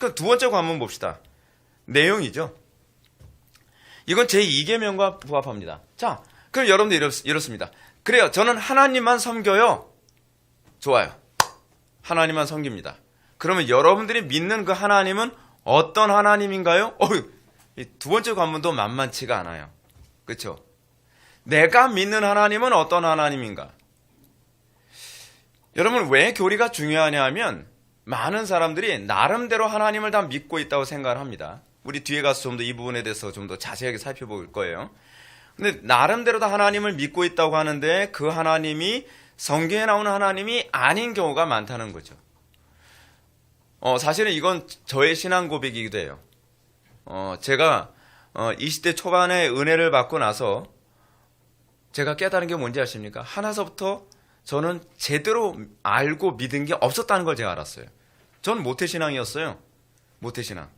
그두 번째 관문 봅시다. 내용이죠. 이건 제 2계명과 부합합니다. 자, 그럼 여러분들 이렇, 이렇습니다. 그래요. 저는 하나님만 섬겨요. 좋아요. 하나님만 섬깁니다. 그러면 여러분들이 믿는 그 하나님은 어떤 하나님인가요? 어휴, 이두 번째 관문도 만만치가 않아요. 그렇죠? 내가 믿는 하나님은 어떤 하나님인가? 여러분 왜 교리가 중요하냐 하면 많은 사람들이 나름대로 하나님을 다 믿고 있다고 생각을 합니다. 우리 뒤에 가서 좀 더 이 부분에 대해서 좀 더 자세하게 살펴볼 거예요. 근데 나름대로 다 하나님을 믿고 있다고 하는데 그 하나님이 성경에 나오는 하나님이 아닌 경우가 많다는 거죠. 어, 사실은 이건 저의 신앙 고백이기도 해요. 어, 제가 어, 20대 초반에 은혜를 받고 나서 제가 깨달은 게 뭔지 아십니까? 하나서부터 저는 제대로 알고 믿은 게 없었다는 걸 제가 알았어요. 전 모태신앙이었어요. 모태신앙.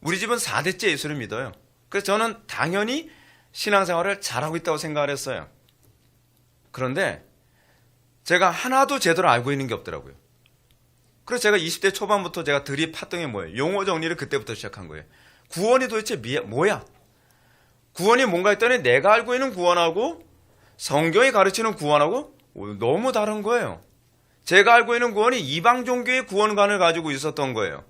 우리 집은 4대째 예수를 믿어요. 그래서 저는 당연히 신앙생활을 잘하고 있다고 생각을 했어요. 그런데 제가 하나도 제대로 알고 있는 게 없더라고요. 그래서 제가 20대 초반부터 제가 들이 팠던 게 뭐예요? 용어 정리를 그때부터 시작한 거예요. 구원이 도대체 미- 뭐야? 구원이 뭔가 했더니 내가 알고 있는 구원하고 성경이 가르치는 구원하고 너무 다른 거예요. 제가 알고 있는 구원이 이방 종교의 구원관을 가지고 있었던 거예요.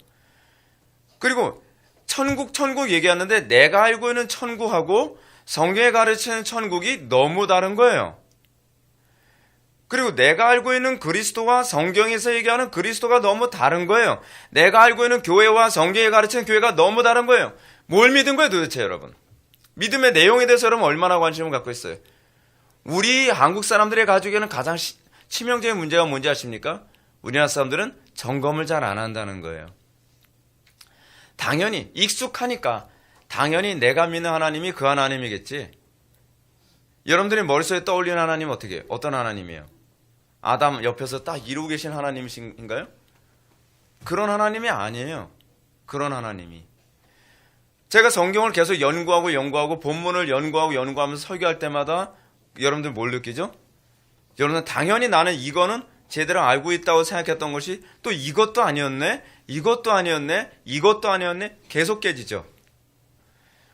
그리고 천국 천국 얘기하는데 내가 알고 있는 천국하고 성경에 가르치는 천국이 너무 다른 거예요. 그리고 내가 알고 있는 그리스도와 성경에서 얘기하는 그리스도가 너무 다른 거예요. 내가 알고 있는 교회와 성경에 가르치는 교회가 너무 다른 거예요. 뭘 믿은 거예요 도대체 여러분? 믿음의 내용에 대해서 여러분 얼마나 관심을 갖고 있어요? 우리 한국 사람들이 가지고 있는 가장 시- 치명적인 문제가 뭔지 아십니까? 우리나라 사람들은 점검을 잘 안 한다는 거예요. 당연히 익숙하니까 당연히 내가 믿는 하나님이 그 하나님이겠지. 여러분들이 머릿속에 떠올리는 하나님 은 어떻게 해요? 어떤 하나님이에요? 아담 옆에서 딱 이루고 계신 하나님이신가요? 그런 하나님이 아니에요. 그런 하나님이. 제가 성경을 계속 연구하고 연구하고 본문을 연구하고 연구하면서 설교할 때마다 여러분들 뭘 느끼죠? 여러분 당연히 나는 이거는 제대로 알고 있다고 생각했던 것이 또 이것도 아니었네, 이것도 아니었네, 이것도 아니었네 계속 깨지죠.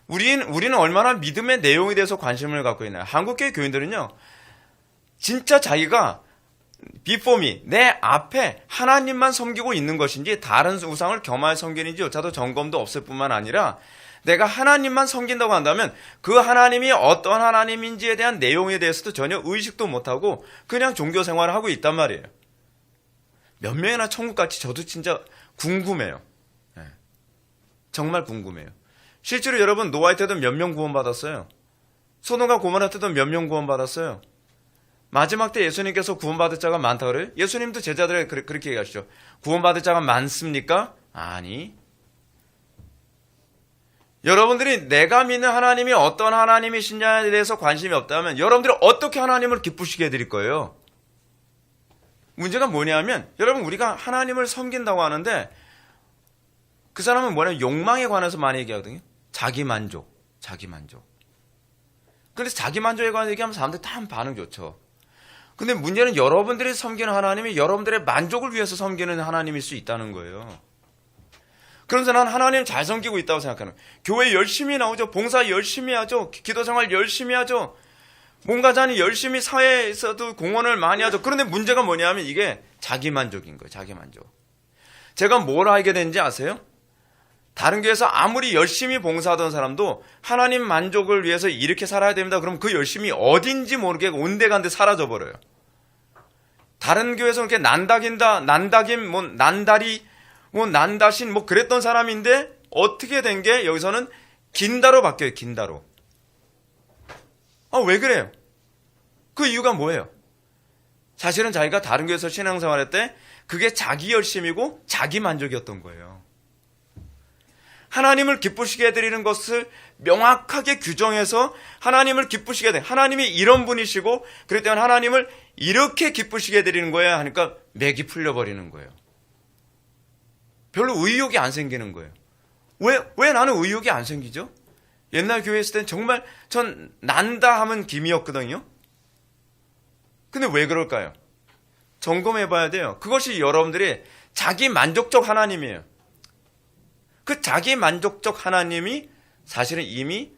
우린 우리는 얼마나 믿음의 내용에 대해서 관심을 갖고 있나요? 한국교회 교인들은요, 진짜 자기가 비포미 내 앞에 하나님만 섬기고 있는 것인지 다른 우상을 겸하여 섬기는지 조차도 점검도 없을 뿐만 아니라 내가 하나님만 섬긴다고 한다면 그 하나님이 어떤 하나님인지에 대한 내용에 대해서도 전혀 의식도 못하고 그냥 종교 생활을 하고 있단 말이에요. 몇 명이나 천국같이 저도 진짜 궁금해요. 예. 정말 궁금해요. 실제로 여러분 노아의 때도 몇 명 구원받았어요. 소돔과 고모라 때도 몇 명 구원받았어요. 마지막 때 예수님께서 구원받을 자가 많다 그래요? 예수님도 제자들에게 그렇- 그렇게 얘기하시죠. 구원받을 자가 많습니까? 아니. 여러분들이 내가 믿는 하나님이 어떤 하나님이시냐에 대해서 관심이 없다면 여러분들이 어떻게 하나님을 기쁘시게 해드릴 거예요? 문제가 뭐냐면 여러분 우리가 하나님을 섬긴다고 하는데 그 사람은 뭐냐면 욕망에 관해서 많이 얘기하거든요. 자기 만족, 자기 만족. 그래서 자기 만족에 관해서 얘기하면 사람들이 다 반응 좋죠. 근데 문제는 여러분들이 섬기는 하나님이 여러분들의 만족을 위해서 섬기는 하나님일 수 있다는 거예요. 그러면서 난 하나님 잘 섬기고 있다고 생각하는. 교회 열심히 나오죠. 봉사 열심히 하죠. 기- 기도 생활 열심히 하죠. 뭔가 자니 열심히 사회에서도 공헌을 많이 하죠. 그런데 문제가 뭐냐면 이게 자기 만족인 거예요. 자기 만족. 제가 뭘 알게 된지 아세요? 다른 교회에서 아무리 열심히 봉사하던 사람도 하나님 만족을 위해서 이렇게 살아야 됩니다. 그럼 그 열심히 어딘지 모르게 온데간데 사라져 버려요. 다른 교회에서 이렇게 난다긴다, 난다긴, 뭐 난다리, 뭐 난 다신, 뭐 그랬던 사람인데 어떻게 된 게 여기서는 긴다로 바뀌어요. 긴다로. 아, 왜 그래요? 그 이유가 뭐예요? 사실은 자기가 다른 교회에서 신앙생활 할때 그게 자기 열심이고 자기 만족이었던 거예요. 하나님을 기쁘시게 해드리는 것을 명확하게 규정해서 하나님을 기쁘시게 돼. 하나님이 이런 분이시고 그랬 때문에 하나님을 이렇게 기쁘시게 해드리는 거야 하니까 맥이 풀려버리는 거예요. 별로 의욕이 안 생기는 거예요. 왜, 왜 나는 의욕이 안 생기죠? 옛날 교회 있을 땐 정말 전 난다 하면 김이었거든요. 근데 왜 그럴까요? 점검해 봐야 돼요. 그것이 여러분들이 자기 만족적 하나님이에요. 그 자기 만족적 하나님이 사실은 이미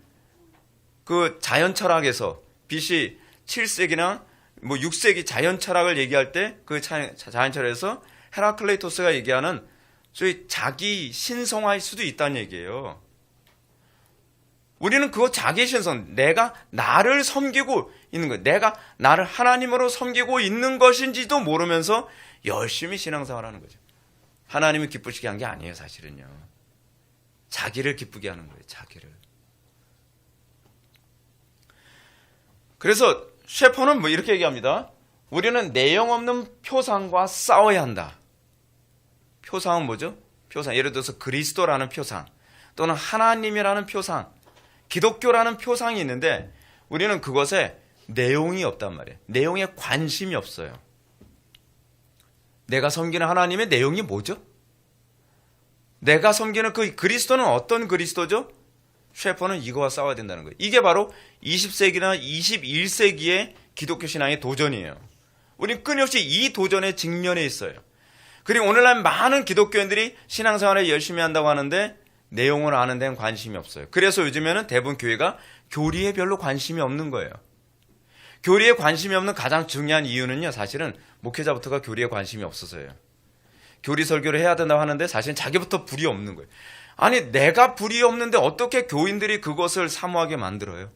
그 자연 철학에서 BC 7세기나 뭐 6세기 자연 철학을 얘기할 때 그 자연 철학에서 헤라클레이토스가 얘기하는 소위 자기 신성화일 수도 있다는 얘기예요. 우리는 그거 자기 신성, 내가 나를 섬기고 있는 거, 내가 나를 하나님으로 섬기고 있는 것인지도 모르면서 열심히 신앙생활하는 거죠. 하나님을 기쁘시게 한 게 아니에요, 사실은요. 자기를 기쁘게 하는 거예요, 자기를. 그래서 셰퍼는 뭐 이렇게 얘기합니다. 우리는 내용 없는 표상과 싸워야 한다. 표상은 뭐죠? 표상. 예를 들어서 그리스도라는 표상 또는 하나님이라는 표상, 기독교라는 표상이 있는데 우리는 그것에 내용이 없단 말이에요. 내용에 관심이 없어요. 내가 섬기는 하나님의 내용이 뭐죠? 내가 섬기는 그 그리스도는 어떤 그리스도죠? 셰퍼는 이거와 싸워야 된다는 거예요. 이게 바로 20세기나 21세기의 기독교 신앙의 도전이에요. 우리 끊임없이 이 도전에 직면해 있어요. 그리고 오늘날 많은 기독교인들이 신앙생활을 열심히 한다고 하는데 내용을 아는 데는 관심이 없어요. 그래서 요즘에는 대부분 교회가 교리에 별로 관심이 없는 거예요. 교리에 관심이 없는 가장 중요한 이유는요, 사실은 목회자부터가 교리에 관심이 없어서예요. 교리 설교를 해야 된다고 하는데 사실 자기부터 불이 없는 거예요. 아니, 내가 불이 없는데 어떻게 교인들이 그것을 사모하게 만들어요?